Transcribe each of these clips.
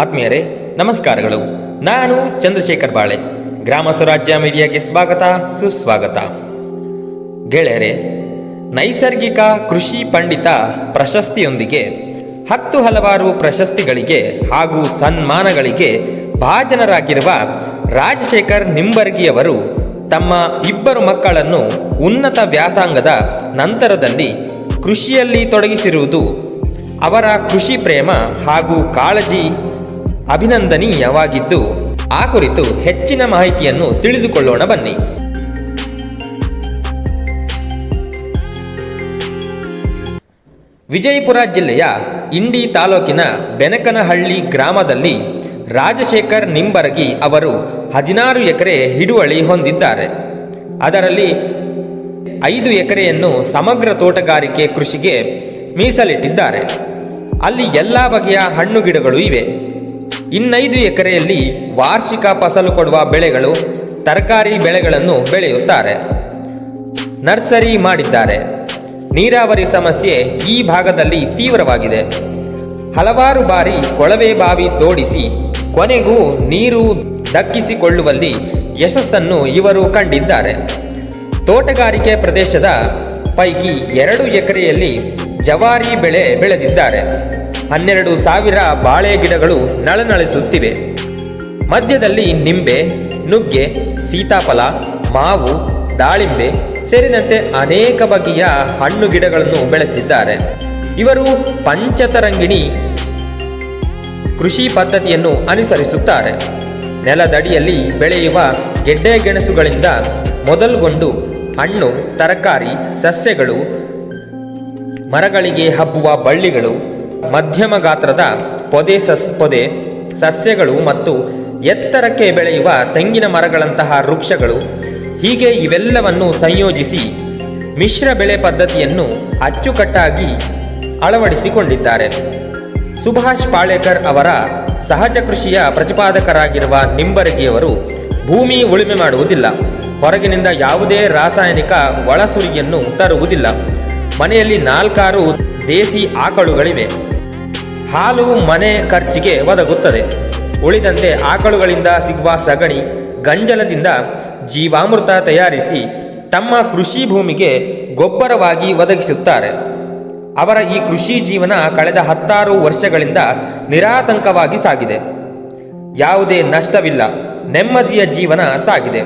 ಆತ್ಮೀಯರೇ, ನಮಸ್ಕಾರಗಳು. ನಾನು ಚಂದ್ರಶೇಖರ್ ಬಾಳೆ. ಗ್ರಾಮ ಸ್ವರಾಜ್ಯ ಮೀಡಿಯಾಗೆ ಸ್ವಾಗತ, ಸುಸ್ವಾಗತ. ಗೆಳೆಯರೆ, ನೈಸರ್ಗಿಕ ಕೃಷಿ ಪಂಡಿತ ಪ್ರಶಸ್ತಿಯೊಂದಿಗೆ ಹತ್ತು ಹಲವಾರು ಪ್ರಶಸ್ತಿಗಳಿಗೆ ಹಾಗೂ ಸನ್ಮಾನಗಳಿಗೆ ಭಾಜನರಾಗಿರುವ ರಾಜಶೇಖರ್ ನಿಂಬರ್ಗಿಯವರು ತಮ್ಮ ಇಬ್ಬರು ಮಕ್ಕಳನ್ನು ಉನ್ನತ ವ್ಯಾಸಂಗದ ನಂತರದಲ್ಲಿ ಕೃಷಿಯಲ್ಲಿ ತೊಡಗಿಸಿರುವುದು ಅವರ ಕೃಷಿ ಪ್ರೇಮ ಹಾಗೂ ಕಾಳಜಿ ಅಭಿನಂದನೀಯವಾಗಿದ್ದು, ಆ ಕುರಿತು ಹೆಚ್ಚಿನ ಮಾಹಿತಿಯನ್ನು ತಿಳಿದುಕೊಳ್ಳೋಣ ಬನ್ನಿ. ವಿಜಯಪುರ ಜಿಲ್ಲೆಯ ಇಂಡಿ ತಾಲೂಕಿನ ಬೆನಕನಹಳ್ಳಿ ಗ್ರಾಮದಲ್ಲಿ ರಾಜಶೇಖರ್ ನಿಂಬರಗಿ ಅವರು ಹದಿನಾರು ಎಕರೆ ಹಿಡುವಳಿ ಹೊಂದಿದ್ದಾರೆ. ಅದರಲ್ಲಿ ಐದು ಎಕರೆಯನ್ನು ಸಮಗ್ರ ತೋಟಗಾರಿಕೆ ಕೃಷಿಗೆ ಮೀಸಲಿಟ್ಟಿದ್ದಾರೆ. ಅಲ್ಲಿ ಎಲ್ಲ ಬಗೆಯ ಹಣ್ಣು ಗಿಡಗಳು ಇವೆ. ಇನ್ನೈದು ಎಕರೆಯಲ್ಲಿ ವಾರ್ಷಿಕ ಫಸಲು ಕೊಡುವ ಬೆಳೆಗಳು ತರಕಾರಿ ಬೆಳೆಗಳನ್ನು ಬೆಳೆಯುತ್ತಾರೆ. ನರ್ಸರಿ ಮಾಡಿದ್ದಾರೆ. ನೀರಾವರಿ ಸಮಸ್ಯೆ ಈ ಭಾಗದಲ್ಲಿ ತೀವ್ರವಾಗಿದೆ. ಹಲವಾರು ಬಾರಿ ಕೊಳವೆ ಬಾವಿ ತೋಡಿಸಿ ಕೊನೆಗೂ ನೀರು ದಕ್ಕಿಸಿಕೊಳ್ಳುವಲ್ಲಿ ಯಶಸ್ಸನ್ನು ಇವರು ಕಂಡಿದ್ದಾರೆ. ತೋಟಗಾರಿಕೆ ಪ್ರದೇಶದ ಪೈಕಿ ಎರಡು ಎಕರೆಯಲ್ಲಿ ಜವಾರಿ ಬೆಳೆ ಬೆಳೆದಿದ್ದಾರೆ. ಹನ್ನೆರಡು ಸಾವಿರ ಬಾಳೆ ಗಿಡಗಳು ನಳನಳಿಸುತ್ತಿವೆ. ಮಧ್ಯದಲ್ಲಿ ನಿಂಬೆ, ನುಗ್ಗೆ, ಸೀತಾಫಲ, ಮಾವು, ದಾಳಿಂಬೆ ಸೇರಿದಂತೆ ಅನೇಕ ಬಗೆಯ ಹಣ್ಣು ಗಿಡಗಳನ್ನು ಬೆಳೆಸಿದ್ದಾರೆ. ಇವರು ಪಂಚತರಂಗಿಣಿ ಕೃಷಿ ಪದ್ಧತಿಯನ್ನು ಅನುಸರಿಸುತ್ತಾರೆ. ನೆಲದಡಿಯಲ್ಲಿ ಬೆಳೆಯುವ ಗೆಡ್ಡೆ ಗೆಣಸುಗಳಿಂದ ಮೊದಲುಗೊಂಡು ಹಣ್ಣು, ತರಕಾರಿ, ಸಸ್ಯಗಳು ಮರಗಳಿಗೆ ಹಬ್ಬುವ ಬಳ್ಳಿಗಳು, ಮಧ್ಯಮ ಗಾತ್ರದ ಪೊದೆ ಸಸ್, ಪೊದೆ ಸಸ್ಯಗಳು ಮತ್ತು ಎತ್ತರಕ್ಕೆ ಬೆಳೆಯುವ ತೆಂಗಿನ ಮರಗಳಂತಹ ವೃಕ್ಷಗಳು, ಹೀಗೆ ಇವೆಲ್ಲವನ್ನು ಸಂಯೋಜಿಸಿ ಮಿಶ್ರ ಬೆಳೆ ಪದ್ಧತಿಯನ್ನು ಅಚ್ಚುಕಟ್ಟಾಗಿ ಅಳವಡಿಸಿಕೊಂಡಿದ್ದಾರೆ. ಸುಭಾಷ್ ಪಾಳೇಕರ್ ಅವರ ಸಹಜ ಕೃಷಿಯ ಪ್ರತಿಪಾದಕರಾಗಿರುವ ನಿಂಬರಗಿಯವರು ಭೂಮಿ ಉಳುಮೆ ಮಾಡುವುದಿಲ್ಲ. ಹೊರಗಿನಿಂದ ಯಾವುದೇ ರಾಸಾಯನಿಕ ಒಳಸುರಿಯನ್ನು ತರುವುದಿಲ್ಲ. ಮನೆಯಲ್ಲಿ ನಾಲ್ಕಾರು ದೇಸಿ ಆಕಳುಗಳಿವೆ. ಹಾಲು ಮನೆ ಖರ್ಚಿಗೆ ಒದಗುತ್ತದೆ. ಉಳಿದಂತೆ ಆಕಳುಗಳಿಂದ ಸಿಗುವ ಸಗಣಿ ಗಂಜಲದಿಂದ ಜೀವಾಮೃತ ತಯಾರಿಸಿ ತಮ್ಮ ಕೃಷಿ ಭೂಮಿಗೆ ಗೊಬ್ಬರವಾಗಿ ಒದಗಿಸುತ್ತಾರೆ. ಅವರ ಈ ಕೃಷಿ ಜೀವನ ಕಳೆದ ಹತ್ತಾರು ವರ್ಷಗಳಿಂದ ನಿರಾತಂಕವಾಗಿ ಸಾಗಿದೆ. ಯಾವುದೇ ನಷ್ಟವಿಲ್ಲ, ನೆಮ್ಮದಿಯ ಜೀವನ ಸಾಗಿದೆ.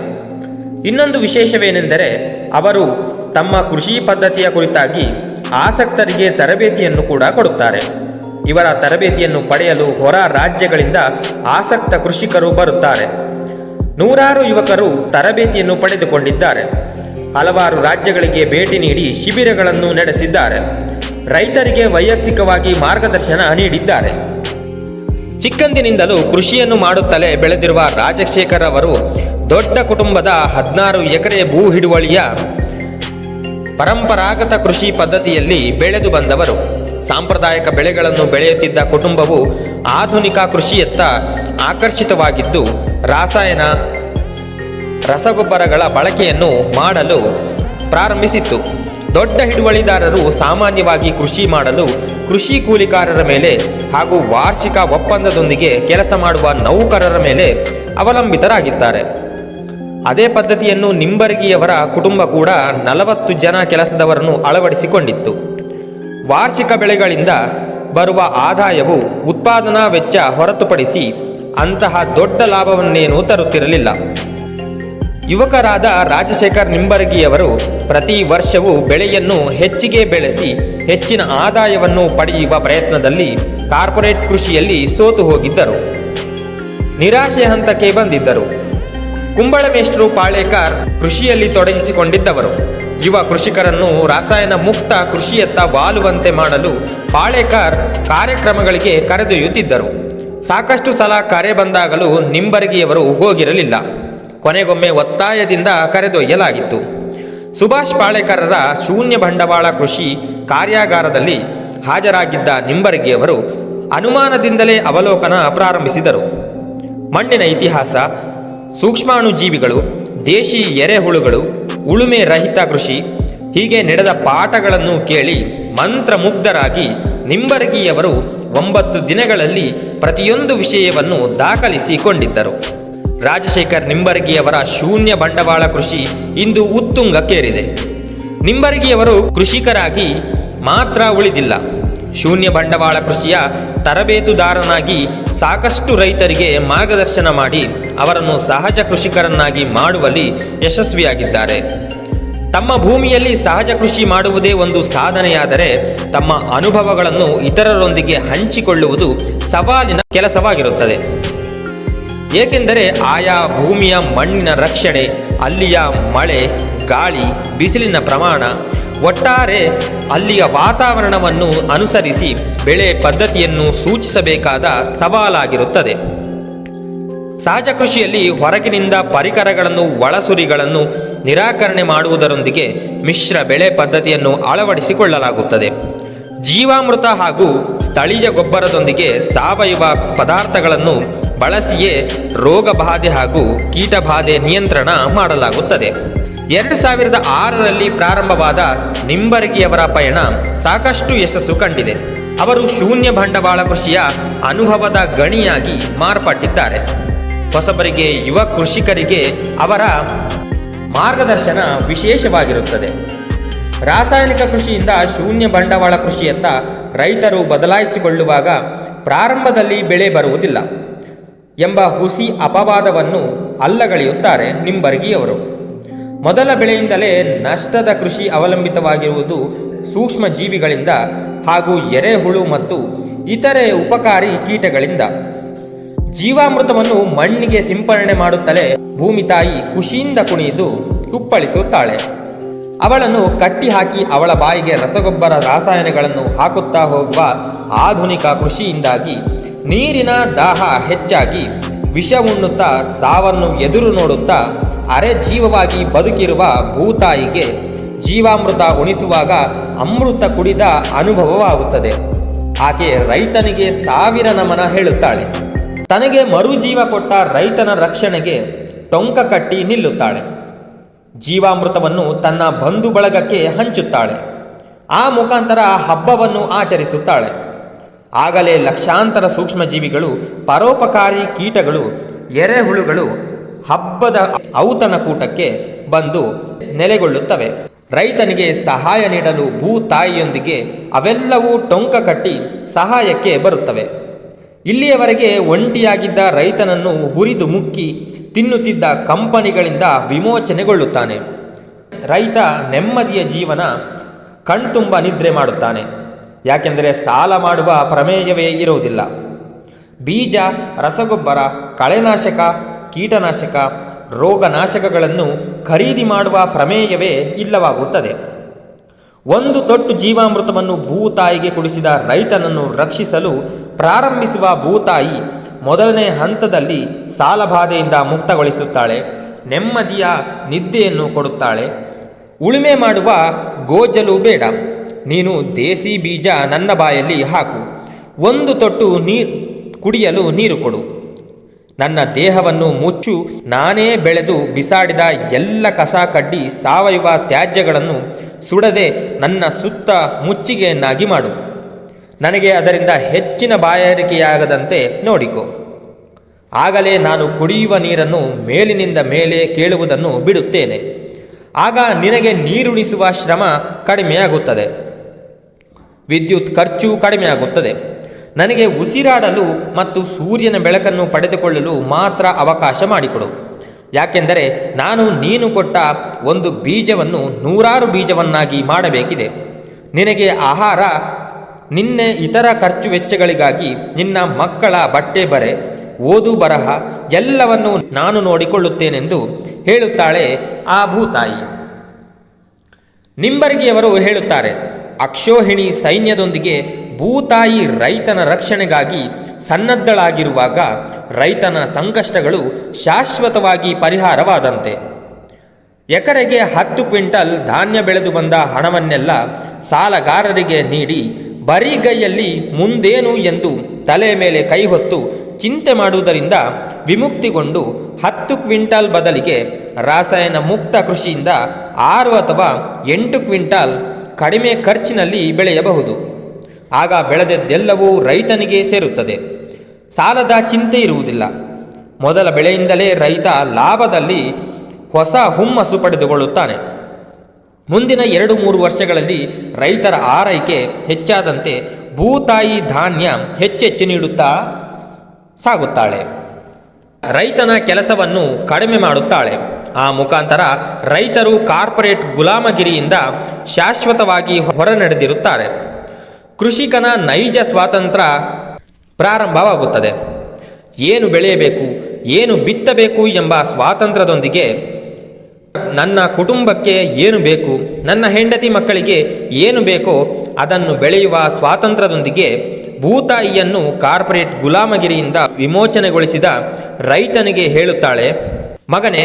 ಇನ್ನೊಂದು ವಿಶೇಷವೇನೆಂದರೆ ಅವರು ತಮ್ಮ ಕೃಷಿ ಪದ್ಧತಿಯ ಕುರಿತಾಗಿ ಆಸಕ್ತರಿಗೆ ತರಬೇತಿಯನ್ನು ಕೂಡ ಕೊಡುತ್ತಾರೆ. ಇವರ ತರಬೇತಿಯನ್ನು ಪಡೆಯಲು ಹೊರ ರಾಜ್ಯಗಳಿಂದ ಆಸಕ್ತ ಕೃಷಿಕರು ಬರುತ್ತಾರೆ. ನೂರಾರು ಯುವಕರು ತರಬೇತಿಯನ್ನು ಪಡೆದುಕೊಂಡಿದ್ದಾರೆ. ಹಲವಾರು ರಾಜ್ಯಗಳಿಗೆ ಭೇಟಿ ನೀಡಿ ಶಿಬಿರಗಳನ್ನು ನಡೆಸಿದ್ದಾರೆ. ರೈತರಿಗೆ ವೈಯಕ್ತಿಕವಾಗಿ ಮಾರ್ಗದರ್ಶನ ನೀಡಿದ್ದಾರೆ. ಚಿಕ್ಕಂದಿನಿಂದಲೂ ಕೃಷಿಯನ್ನು ಮಾಡುತ್ತಲೇ ಬೆಳೆದಿರುವ ರಾಜಶೇಖರ್ ಅವರು ದೊಡ್ಡ ಕುಟುಂಬದ ಹದಿನಾರು ಎಕರೆ ಭೂ ಹಿಡುವಳಿಯ ಪರಂಪರಾಗತ ಕೃಷಿ ಪದ್ಧತಿಯಲ್ಲಿ ಬೆಳೆದು ಬಂದವರು. ಸಾಂಪ್ರದಾಯಿಕ ಬೆಳೆಗಳನ್ನು ಬೆಳೆಯುತ್ತಿದ್ದ ಕುಟುಂಬವು ಆಧುನಿಕ ಕೃಷಿಯತ್ತ ಆಕರ್ಷಿತವಾಗಿದ್ದು, ರಾಸಾಯನ ರಸಗೊಬ್ಬರಗಳ ಬಳಕೆಯನ್ನು ಮಾಡಲು ಪ್ರಾರಂಭಿಸಿತ್ತು. ದೊಡ್ಡ ಹಿಡುವಳಿದಾರರು ಸಾಮಾನ್ಯವಾಗಿ ಕೃಷಿ ಮಾಡಲು ಕೃಷಿ ಕೂಲಿಕಾರರ ಮೇಲೆ ಹಾಗೂ ವಾರ್ಷಿಕ ಒಪ್ಪಂದದೊಂದಿಗೆ ಕೆಲಸ ಮಾಡುವ ನೌಕರರ ಮೇಲೆ ಅವಲಂಬಿತರಾಗಿದ್ದಾರೆ. ಅದೇ ಪದ್ಧತಿಯನ್ನು ನಿಂಬರ್ಗಿಯವರ ಕುಟುಂಬ ಕೂಡ ನಲವತ್ತು ಜನ ಕೆಲಸದವರನ್ನು ಅಳವಡಿಸಿಕೊಂಡಿತ್ತು. ವಾರ್ಷಿಕ ಬೆಳೆಗಳಿಂದ ಬರುವ ಆದಾಯವು ಉತ್ಪಾದನಾ ವೆಚ್ಚ ಹೊರತುಪಡಿಸಿ ಅಂತಹ ದೊಡ್ಡ ಲಾಭವನ್ನೇನೂ ತರುತ್ತಿರಲಿಲ್ಲ. ಯುವಕರಾದ ರಾಜಶೇಖರ್ ನಿಂಬರ್ಗಿಯವರು ಪ್ರತಿ ವರ್ಷವೂ ಬೆಳೆಯನ್ನು ಹೆಚ್ಚಿಗೆ ಬೆಳೆಸಿ ಹೆಚ್ಚಿನ ಆದಾಯವನ್ನು ಪಡೆಯುವ ಪ್ರಯತ್ನದಲ್ಲಿ ಕಾರ್ಪೊರೇಟ್ ಕೃಷಿಯಲ್ಲಿ ಸೋತು ಹೋಗಿದ್ದರು. ನಿರಾಶೆ ಹಂತಕ್ಕೆ ಬಂದಿದ್ದರು. ಕುಂಬಳಮೇಷ್ಟ್ರು ಪಾಳೇಕರ್ ಕೃಷಿಯಲ್ಲಿ ತೊಡಗಿಸಿಕೊಂಡಿದ್ದವರು. ಯುವ ಕೃಷಿಕರನ್ನು ರಾಸಾಯನ ಮುಕ್ತ ಕೃಷಿಯತ್ತ ವಾಲುವಂತೆ ಮಾಡಲು ಪಾಳೇಕರ್ ಕಾರ್ಯಕ್ರಮಗಳಿಗೆ ಕರೆದೊಯ್ಯುತ್ತಿದ್ದರು. ಸಾಕಷ್ಟು ಸಲ ಕರೆ ಬಂದಾಗಲೂ ನಿಂಬರ್ಗಿಯವರು ಹೋಗಿರಲಿಲ್ಲ. ಕೊನೆಗೊಮ್ಮೆ ಒತ್ತಾಯದಿಂದ ಕರೆದೊಯ್ಯಲಾಗಿತ್ತು. ಸುಭಾಷ್ ಪಾಳೇಕರರ ಶೂನ್ಯ ಬಂಡವಾಳ ಕೃಷಿ ಕಾರ್ಯಾಗಾರದಲ್ಲಿ ಹಾಜರಾಗಿದ್ದ ನಿಂಬರ್ಗಿಯವರು ಅನುಮಾನದಿಂದಲೇ ಅವಲೋಕನ ಪ್ರಾರಂಭಿಸಿದರು. ಮಣ್ಣಿನ ಇತಿಹಾಸ ಸೂಕ್ಷ್ಮಾಣುಜೀವಿಗಳು, ದೇಶಿ ಎರೆಹುಳುಗಳು, ಉಳುಮೆ ರಹಿತ ಕೃಷಿ, ಹೀಗೆ ನಡೆದ ಪಾಠಗಳನ್ನು ಕೇಳಿ ಮಂತ್ರಮುಗ್ಧರಾಗಿ ನಿಂಬರ್ಗಿಯವರು ಒಂಬತ್ತು ದಿನಗಳಲ್ಲಿ ಪ್ರತಿಯೊಂದು ವಿಷಯವನ್ನು ದಾಖಲಿಸಿಕೊಂಡಿದ್ದರು. ರಾಜಶೇಖರ್ ನಿಂಬರ್ಗಿಯವರ ಶೂನ್ಯ ಬಂಡವಾಳ ಕೃಷಿ ಇಂದು ಉತ್ತುಂಗಕ್ಕೇರಿದೆ. ನಿಂಬರ್ಗಿಯವರು ಕೃಷಿಕರಾಗಿ ಮಾತ್ರ ಉಳಿದಿಲ್ಲ. ಶೂನ್ಯ ಬಂಡವಾಳ ಕೃಷಿಯ ತರಬೇತುದಾರನಾಗಿ ಸಾಕಷ್ಟು ರೈತರಿಗೆ ಮಾರ್ಗದರ್ಶನ ಮಾಡಿ ಅವರನ್ನು ಸಹಜ ಕೃಷಿಕರನ್ನಾಗಿ ಮಾಡುವಲ್ಲಿ ಯಶಸ್ವಿಯಾಗಿದ್ದಾರೆ. ತಮ್ಮ ಭೂಮಿಯಲ್ಲಿ ಸಹಜ ಕೃಷಿ ಮಾಡುವುದೇ ಒಂದು ಸಾಧನೆಯಾದರೆ ತಮ್ಮ ಅನುಭವಗಳನ್ನು ಇತರರೊಂದಿಗೆ ಹಂಚಿಕೊಳ್ಳುವುದು ಸವಾಲಿನ ಕೆಲಸವಾಗಿರುತ್ತದೆ. ಏಕೆಂದರೆ ಆಯಾ ಭೂಮಿಯ ಮಣ್ಣಿನ ರಕ್ಷಣೆ, ಅಲ್ಲಿಯ ಮಳೆ ಗಾಳಿ, ಬಿಸಿಲಿನ ಪ್ರಮಾಣ, ಒಟ್ಟಾರೆ ಅಲ್ಲಿಯ ವಾತಾವರಣವನ್ನು ಅನುಸರಿಸಿ ಬೆಳೆ ಪದ್ಧತಿಯನ್ನು ಸೂಚಿಸಬೇಕಾದ ಸವಾಲಾಗಿರುತ್ತದೆ. ಸಹಜ ಕೃಷಿಯಲ್ಲಿ ಹೊರಗಿನಿಂದ ಪರಿಕರಗಳನ್ನು, ಒಳಸುರಿಗಳನ್ನು ನಿರಾಕರಣೆ ಮಾಡುವುದರೊಂದಿಗೆ ಮಿಶ್ರ ಬೆಳೆ ಪದ್ಧತಿಯನ್ನು ಅಳವಡಿಸಿಕೊಳ್ಳಲಾಗುತ್ತದೆ. ಜೀವಾಮೃತ ಹಾಗೂ ಸ್ಥಳೀಯ ಗೊಬ್ಬರದೊಂದಿಗೆ ಸಾವಯವ ಪದಾರ್ಥಗಳನ್ನು ಬಳಸಿಯೇ ರೋಗಬಾಧೆ ಹಾಗೂ ಕೀಟಬಾಧೆ ನಿಯಂತ್ರಣ ಮಾಡಲಾಗುತ್ತದೆ. ಎರಡು ಸಾವಿರದ ಆರರಲ್ಲಿ ಪ್ರಾರಂಭವಾದ ನಿಂಬರಗಿಯವರ ಪಯಣ ಸಾಕಷ್ಟು ಯಶಸ್ಸು ಕಂಡಿದೆ. ಅವರು ಶೂನ್ಯ ಬಂಡವಾಳ ಕೃಷಿಯ ಅನುಭವದ ಗಣಿಯಾಗಿ ಮಾರ್ಪಟ್ಟಿದ್ದಾರೆ. ಹೊಸಬರಿಗೆ, ಯುವ ಕೃಷಿಕರಿಗೆ ಅವರ ಮಾರ್ಗದರ್ಶನ ವಿಶೇಷವಾಗಿರುತ್ತದೆ. ರಾಸಾಯನಿಕ ಕೃಷಿಯಿಂದ ಶೂನ್ಯ ಬಂಡವಾಳ ಕೃಷಿಯತ್ತ ರೈತರು ಬದಲಾಯಿಸಿಕೊಳ್ಳುವಾಗ ಪ್ರಾರಂಭದಲ್ಲಿ ಬೆಳೆ ಬರುವುದಿಲ್ಲ ಎಂಬ ಹುಸಿ ಅಪವಾದವನ್ನು ಅಲ್ಲಗಳೆಯುತ್ತಾರೆ ನಿಂಬರ್ಗಿಯವರು. ಮೊದಲ ಬೆಳೆಯಿಂದಲೇ ನಷ್ಟದ ಕೃಷಿ ಅವಲಂಬಿತವಾಗಿರುವುದು ಸೂಕ್ಷ್ಮ ಜೀವಿಗಳಿಂದ ಹಾಗೂ ಎರೆಹುಳು ಮತ್ತು ಇತರೆ ಉಪಕಾರಿ ಕೀಟಗಳಿಂದ. ಜೀವಾಮೃತವನ್ನು ಮಣ್ಣಿಗೆ ಸಿಂಪರಣೆ ಮಾಡುತ್ತಲೇ ಭೂಮಿ ತಾಯಿ ಖುಷಿಯಿಂದ ಕುಣಿದು ತುಪ್ಪಳಿಸುತ್ತಾಳೆ. ಅವಳನ್ನು ಕಟ್ಟಿ ಹಾಕಿ ಅವಳ ಬಾಯಿಗೆ ರಸಗೊಬ್ಬರ ರಾಸಾಯನಗಳನ್ನು ಹಾಕುತ್ತಾ ಹೋಗುವ ಆಧುನಿಕ ಕೃಷಿಯಿಂದಾಗಿ ನೀರಿನ ದಾಹ ಹೆಚ್ಚಾಗಿ ವಿಷ ಉಣ್ಣುತ್ತಾ ಸಾವನ್ನು ಎದುರು ನೋಡುತ್ತಾ ಅರೆ ಜೀವವಾಗಿ ಬದುಕಿರುವ ಭೂತಾಯಿಗೆ ಜೀವಾಮೃತ ಉಣಿಸುವಾಗ ಅಮೃತ ಕುಡಿದ ಅನುಭವವಾಗುತ್ತದೆ. ಆಕೆ ರೈತನಿಗೆ ಸಾವಿರ ನಮನ ಹೇಳುತ್ತಾಳೆ. ತನಗೆ ಮರುಜೀವ ಕೊಟ್ಟ ರೈತನ ರಕ್ಷಣೆಗೆ ಟೊಂಕ ಕಟ್ಟಿ ನಿಲ್ಲುತ್ತಾಳೆ. ಜೀವಾಮೃತವನ್ನು ತನ್ನ ಬಂಧು ಬಳಗಕ್ಕೆ ಹಂಚುತ್ತಾಳೆ. ಆ ಮುಖಾಂತರ ಹಬ್ಬವನ್ನು ಆಚರಿಸುತ್ತಾಳೆ. ಆಗಲೇ ಲಕ್ಷಾಂತರ ಸೂಕ್ಷ್ಮಜೀವಿಗಳು, ಪರೋಪಕಾರಿ ಕೀಟಗಳು, ಎರೆಹುಳುಗಳು ಹಬ್ಬದ ಔತಣಕೂಟಕ್ಕೆ ಬಂದು ನೆಲೆಗೊಳ್ಳುತ್ತವೆ. ರೈತನಿಗೆ ಸಹಾಯ ನೀಡಲು ಭೂ ತಾಯಿಯೊಂದಿಗೆ ಅವೆಲ್ಲವೂ ಟೊಂಕ ಕಟ್ಟಿ ಸಹಾಯಕ್ಕೆ ಬರುತ್ತವೆ. ಇಲ್ಲಿಯವರೆಗೆ ಒಂಟಿಯಾಗಿದ್ದ ರೈತನನ್ನು ಹುರಿದು ಮುಕ್ಕಿ ತಿನ್ನುತ್ತಿದ್ದ ಕಂಪನಿಗಳಿಂದ ವಿಮೋಚನೆಗೊಳ್ಳುತ್ತಾನೆ. ರೈತ ನೆಮ್ಮದಿಯ ಜೀವನ, ಕಣ್ತುಂಬ ನಿದ್ರೆ ಮಾಡುತ್ತಾನೆ. ಯಾಕೆಂದರೆ ಸಾಲ ಮಾಡುವ ಪ್ರಮೇಯವೇ ಇರುವುದಿಲ್ಲ. ಬೀಜ, ರಸಗೊಬ್ಬರ, ಕಳೆನಾಶಕ, ಕೀಟನಾಶಕ, ರೋಗನಾಶಕಗಳನ್ನು ಖರೀದಿ ಮಾಡುವ ಪ್ರಮೇಯವೇ ಇಲ್ಲವಾಗುತ್ತದೆ. ಒಂದು ತೊಟ್ಟು ಜೀವಾಮೃತವನ್ನು ಭೂತಾಯಿಗೆ ಕುಡಿಸಿದ ರೈತನನ್ನು ರಕ್ಷಿಸಲು ಪ್ರಾರಂಭಿಸುವ ಭೂತಾಯಿ ಮೊದಲನೇ ಹಂತದಲ್ಲಿ ಸಾಲಬಾಧೆಯಿಂದ ಮುಕ್ತಗೊಳಿಸುತ್ತಾಳೆ, ನೆಮ್ಮದಿಯ ನಿದ್ದೆಯನ್ನು ಕೊಡುತ್ತಾಳೆ. ಉಳುಮೆ ಮಾಡುವ ಗೋಜಲು ಬೇಡ. ನೀನು ದೇಸಿ ಬೀಜ ನನ್ನ ಬಾಯಲ್ಲಿ ಹಾಕು. ಒಂದು ತೊಟ್ಟು ನೀರು ಕುಡಿಯಲು ನೀರು ಕೊಡು. ನನ್ನ ದೇಹವನ್ನು ಮುಚ್ಚು. ನಾನೇ ಬೆಳೆದು ಬಿಸಾಡಿದ ಎಲ್ಲ ಕಸ ಕಡ್ಡಿ ಸಾವಯವ ತ್ಯಾಜ್ಯಗಳನ್ನು ಸುಡದೆ ನನ್ನ ಸುತ್ತ ಮುಚ್ಚಿಗೆಯನ್ನಾಗಿ ಮಾಡು. ನನಗೆ ಅದರಿಂದ ಹೆಚ್ಚಿನ ಬಾಯಾರಿಕೆಯಾಗದಂತೆ ನೋಡಿಕೊ. ಆಗಲೇ ನಾನು ಕುಡಿಯುವ ನೀರನ್ನು ಮೇಲಿನಿಂದ ಮೇಲೆ ಕೇಳುವುದನ್ನು ಬಿಡುತ್ತೇನೆ. ಆಗ ನಿನಗೆ ನೀರುಣಿಸುವ ಶ್ರಮ ಕಡಿಮೆಯಾಗುತ್ತದೆ. ವಿದ್ಯುತ್ ಖರ್ಚು ಕಡಿಮೆಯಾಗುತ್ತದೆ. ನನಗೆ ಉಸಿರಾಡಲು ಮತ್ತು ಸೂರ್ಯನ ಬೆಳಕನ್ನು ಪಡೆದುಕೊಳ್ಳಲು ಮಾತ್ರ ಅವಕಾಶ ಮಾಡಿಕೊಡು. ಯಾಕೆಂದರೆ ನಾನು ನೀನು ಕೊಟ್ಟ ಒಂದು ಬೀಜವನ್ನು ನೂರಾರು ಬೀಜವನ್ನಾಗಿ ಮಾಡಬೇಕಿದೆ. ನಿನಗೆ ಆಹಾರ, ನಿನ್ನೆ ಇತರ ಖರ್ಚು ವೆಚ್ಚಗಳಿಗಾಗಿ ನಿನ್ನ ಮಕ್ಕಳ ಬಟ್ಟೆ ಬರೆ, ಓದು ಬರಹ ಎಲ್ಲವನ್ನು ನಾನು ನೋಡಿಕೊಳ್ಳುತ್ತೇನೆಂದು ಹೇಳುತ್ತಾಳೆ ಆ ಭೂತಾಯಿ. ನಿಂಬರ್ಗಿಯವರು ಹೇಳುತ್ತಾರೆ ಅಕ್ಷೋಹಿಣಿ ಸೈನ್ಯದೊಂದಿಗೆ ಭೂತಾಯಿ ರೈತನ ರಕ್ಷಣೆಗಾಗಿ ಸನ್ನದ್ಧಳಾಗಿರುವಾಗ ರೈತನ ಸಂಕಷ್ಟಗಳು ಶಾಶ್ವತವಾಗಿ ಪರಿಹಾರವಾದಂತೆ. ಎಕರೆಗೆ ಹತ್ತು ಕ್ವಿಂಟಲ್ ಧಾನ್ಯ ಬೆಳೆದು ಬಂದ ಹಣವನ್ನೆಲ್ಲ ಸಾಲಗಾರರಿಗೆ ನೀಡಿ ಬರಿಗೈಯಲ್ಲಿ ಮುಂದೇನು ಎಂದು ತಲೆ ಮೇಲೆ ಕೈ ಹೊತ್ತು ಚಿಂತೆ ಮಾಡುವುದರಿಂದ ವಿಮುಕ್ತಿಗೊಂಡು ಹತ್ತು ಕ್ವಿಂಟಾಲ್ ಬದಲಿಗೆ ರಾಸಾಯನ ಮುಕ್ತ ಕೃಷಿಯಿಂದ ಆರು ಅಥವಾ ಎಂಟು ಕ್ವಿಂಟಾಲ್ ಕಡಿಮೆ ಖರ್ಚಿನಲ್ಲಿ ಬೆಳೆಯಬಹುದು. ಆಗ ಬೆಳೆದದ್ದೆಲ್ಲವೂ ರೈತನಿಗೆ ಸೇರುತ್ತದೆ. ಸಾಲದ ಚಿಂತೆ ಇರುವುದಿಲ್ಲ. ಮೊದಲ ಬೆಳೆಯಿಂದಲೇ ರೈತ ಲಾಭದಲ್ಲಿ ಹೊಸ ಹುಮ್ಮಸ್ಸು ಪಡೆದುಕೊಳ್ಳುತ್ತಾನೆ. ಮುಂದಿನ ಎರಡು ಮೂರು ವರ್ಷಗಳಲ್ಲಿ ರೈತರ ಆರೈಕೆ ಹೆಚ್ಚಾದಂತೆ ಭೂತಾಯಿ ಧಾನ್ಯ ಹೆಚ್ಚೆಚ್ಚು ನೀಡುತ್ತಾ ಸಾಗುತ್ತಾಳೆ. ರೈತನ ಕೆಲಸವನ್ನು ಕಡಿಮೆ ಮಾಡುತ್ತಾಳೆ. ಆ ಮುಖಾಂತರ ರೈತರು ಕಾರ್ಪೊರೇಟ್ ಗುಲಾಮಗಿರಿಯಿಂದ ಶಾಶ್ವತವಾಗಿ ಹೊರನಡೆದಿರುತ್ತಾರೆ. ಕೃಷಿಕನ ನೈಜ ಸ್ವಾತಂತ್ರ್ಯ ಪ್ರಾರಂಭವಾಗುತ್ತದೆ. ಏನು ಬೆಳೆಯಬೇಕು, ಏನು ಬಿತ್ತಬೇಕು ಎಂಬ ಸ್ವಾತಂತ್ರ್ಯದೊಂದಿಗೆ ನನ್ನ ಕುಟುಂಬಕ್ಕೆ ಏನು ಬೇಕು, ನನ್ನ ಹೆಂಡತಿ ಮಕ್ಕಳಿಗೆ ಏನು ಬೇಕೋ ಅದನ್ನು ಬೆಳೆಯುವ ಸ್ವಾತಂತ್ರ್ಯದೊಂದಿಗೆ ಭೂತಾಯಿಯನ್ನು ಕಾರ್ಪೊರೇಟ್ ಗುಲಾಮಗಿರಿಯಿಂದ ವಿಮೋಚನೆಗೊಳಿಸಿದ ರೈತನಿಗೆ ಹೇಳುತ್ತಾಳೆ, ಮಗನೇ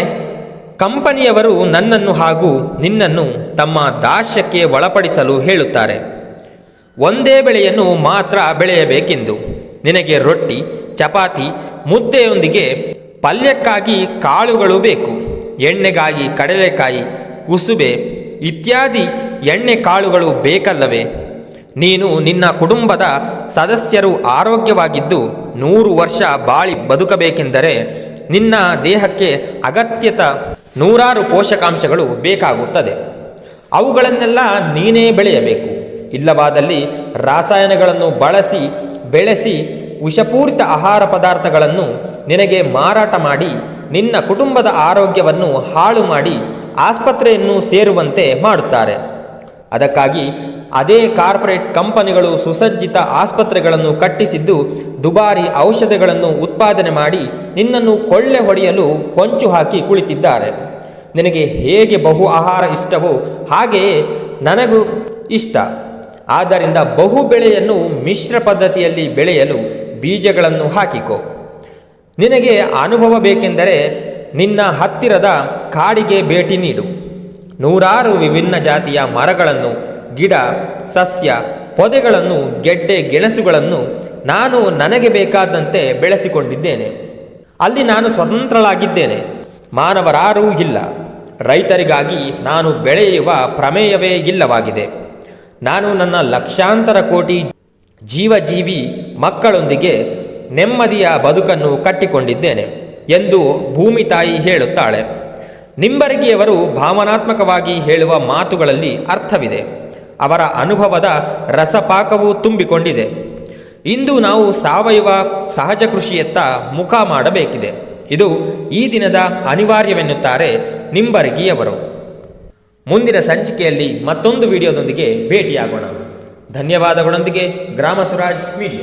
ಕಂಪನಿಯವರು ನನ್ನನ್ನು ಹಾಗೂ ನಿನ್ನನ್ನು ತಮ್ಮ ದಾಶ್ಯಕ್ಕೆ ಒಳಪಡಿಸಲು ಹೇಳುತ್ತಾರೆ. ಒಂದೇ ಬೆಳೆಯನ್ನು ಮಾತ್ರ ಬೆಳೆಯಬೇಕೆಂದು. ನಿನಗೆ ರೊಟ್ಟಿ, ಚಪಾತಿ, ಮುದ್ದೆಯೊಂದಿಗೆ ಪಲ್ಯಕ್ಕಾಗಿ ಕಾಳುಗಳು ಬೇಕು. ಎಣ್ಣೆಗಾಗಿ ಕಡಲೆಕಾಯಿ, ಕುಸುಬೆ ಇತ್ಯಾದಿ ಎಣ್ಣೆ ಕಾಳುಗಳು ಬೇಕಲ್ಲವೇ? ನೀನು ನಿನ್ನ ಕುಟುಂಬದ ಸದಸ್ಯರು ಆರೋಗ್ಯವಾಗಿದ್ದು ನೂರು ವರ್ಷ ಬಾಳಿ ಬದುಕಬೇಕೆಂದರೆ ನಿನ್ನ ದೇಹಕ್ಕೆ ಅಗತ್ಯತ ನೂರಾರು ಪೋಷಕಾಂಶಗಳು ಬೇಕಾಗುತ್ತದೆ. ಅವುಗಳನ್ನೆಲ್ಲ ನೀನೇ ಬೆಳೆಯಬೇಕು. ಇಲ್ಲವಾದಲ್ಲಿ ರಾಸಾಯನಗಳನ್ನು ಬಳಸಿ, ಬೆಳೆಸಿ, ವಿಷಪೂರಿತ ಆಹಾರ ಪದಾರ್ಥಗಳನ್ನು ನಿನಗೆ ಮಾರಾಟ ಮಾಡಿ, ನಿನ್ನ ಕುಟುಂಬದ ಆರೋಗ್ಯವನ್ನು ಹಾಳು ಮಾಡಿ ಆಸ್ಪತ್ರೆಯನ್ನು ಸೇರುವಂತೆ ಮಾಡುತ್ತಾರೆ. ಅದಕ್ಕಾಗಿ ಅದೇ ಕಾರ್ಪೊರೇಟ್ ಕಂಪನಿಗಳು ಸುಸಜ್ಜಿತ ಆಸ್ಪತ್ರೆಗಳನ್ನು ಕಟ್ಟಿಸಿದ್ದು, ದುಬಾರಿ ಔಷಧಗಳನ್ನು ಉತ್ಪಾದನೆ ಮಾಡಿ ನಿನ್ನನ್ನು ಕೊಳ್ಳೆ ಹೊಡೆಯಲು ಹೊಂಚು ಹಾಕಿ ಕುಳಿತಿದ್ದಾರೆ. ನಿನಗೆ ಹೇಗೆ ಬಹು ಆಹಾರ ಇಷ್ಟವೋ ಹಾಗೆಯೇ ನನಗೂ ಇಷ್ಟ. ಆದ್ದರಿಂದ ಬಹು ಬೆಳೆಯನ್ನು ಮಿಶ್ರ ಪದ್ಧತಿಯಲ್ಲಿ ಬೆಳೆಯಲು ಬೀಜಗಳನ್ನು ಹಾಕಿಕೊ. ನಿನಗೆ ಅನುಭವ ಬೇಕೆಂದರೆ ನಿನ್ನ ಹತ್ತಿರದ ಕಾಡಿಗೆ ಭೇಟಿ ನೀಡು. ನೂರಾರು ವಿಭಿನ್ನ ಜಾತಿಯ ಮರಗಳನ್ನು ಗಿಡ, ಸಸ್ಯ, ಪೊದೆಗಳನ್ನು, ಗೆಡ್ಡೆ, ಗೆಣಸುಗಳನ್ನು ನಾನು ನನಗೆ ಬೇಕಾದಂತೆ ಬೆಳೆಸಿಕೊಂಡಿದ್ದೇನೆ. ಅಲ್ಲಿ ನಾನು ಸ್ವತಂತ್ರಳಾಗಿದ್ದೇನೆ. ಮಾನವರಾರೂ ಇಲ್ಲ. ರೈತರಿಗಾಗಿ ನಾನು ಬೆಳೆಯುವ ಪ್ರಮೇಯವೇ ಇಲ್ಲವಾಗಿದೆ. ನಾನು ನನ್ನ ಲಕ್ಷಾಂತರ ಕೋಟಿ ಜೀವಜೀವಿ ಮಕ್ಕಳೊಂದಿಗೆ ನೆಮ್ಮದಿಯ ಬದುಕನ್ನು ಕಟ್ಟಿಕೊಂಡಿದ್ದೇನೆ ಎಂದು ಭೂಮಿ ತಾಯಿ ಹೇಳುತ್ತಾಳೆ. ನಿಂಬರಗಿಯವರು ಭಾವನಾತ್ಮಕವಾಗಿ ಹೇಳುವ ಮಾತುಗಳಲ್ಲಿ ಅರ್ಥವಿದೆ. ಅವರ ಅನುಭವದ ರಸಪಾಕವೂ ತುಂಬಿಕೊಂಡಿದೆ. ಇಂದು ನಾವು ಸಾವಯವ ಸಹಜ ಕೃಷಿಯತ್ತ ಮುಖ ಮಾಡಬೇಕಿದೆ. ಇದು ಈ ದಿನದ ಅನಿವಾರ್ಯವೆನ್ನುತ್ತಾರೆ ನಿಂಬರ್ಗಿಯವರು. ಮುಂದಿನ ಸಂಚಿಕೆಯಲ್ಲಿ ಮತ್ತೊಂದು ವಿಡಿಯೋದೊಂದಿಗೆ ಭೇಟಿಯಾಗೋಣ. ಧನ್ಯವಾದಗಳೊಂದಿಗೆ ಗ್ರಾಮ ಸ್ವರಾಜ್ ಮೀಡಿಯಾ.